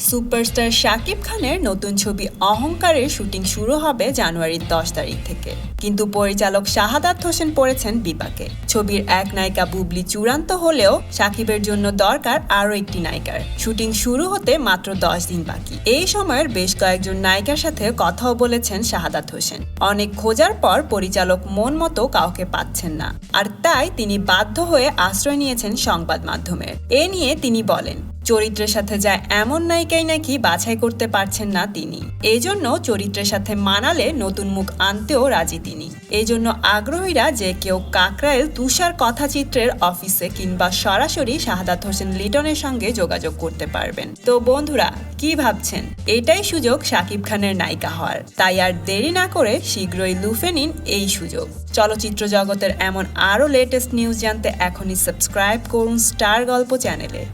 Superstar Shakib খানের নতুন ছবি অহংকারের শুটিং শুরু হবে জানুয়ারির দশ তারিখ থেকে। কিন্তু পরিচালক শাহাদাত হোসেন পড়েছেন বিপাকে। ছবির এক নায়িকা বুবলি চূড়ান্ত হলেও শাকিবের জন্য দরকার আরও একটি নায়িকার। শুটিং শুরু হতে মাত্র দশ দিন বাকি। এই সময়ের বেশ কয়েকজন নায়িকার সাথে কথাও বলেছেন শাহাদাত হোসেন। অনেক খোঁজার পর পরিচালক মন মতো কাউকে পাচ্ছেন না। আর তাই তিনি বাধ্য হয়ে আশ্রয় নিয়েছেন সংবাদ মাধ্যমের। এ নিয়ে তিনি বলেন চরিত্রের সাথে যায় এমন নায়িকাই নাকি বাছাই করতে পারছেন না তিনি। এই জন্য চরিত্রের সাথে মানালে নতুন মুখ আনতেও রাজি তিনি। এই জন্য আগ্রহীরা যে কেউ কাকরাইল তুষার কথাচিত্রের অফিসে কিংবা সরাসরি শাহাদাত হোসেন লিটনের সঙ্গে যোগাযোগ করতে পারবেন। তো বন্ধুরা, কি ভাবছেন? এটাই সুযোগ শাকিব খানের নায়িকা হওয়ার। তাই আর দেরি না করে শীঘ্রই লুফে নিন এই সুযোগ। চলচ্চিত্র জগতের এমন আরও লেটেস্ট নিউজ জানতে এখনই সাবস্ক্রাইব করুন স্টার গল্প চ্যানেলে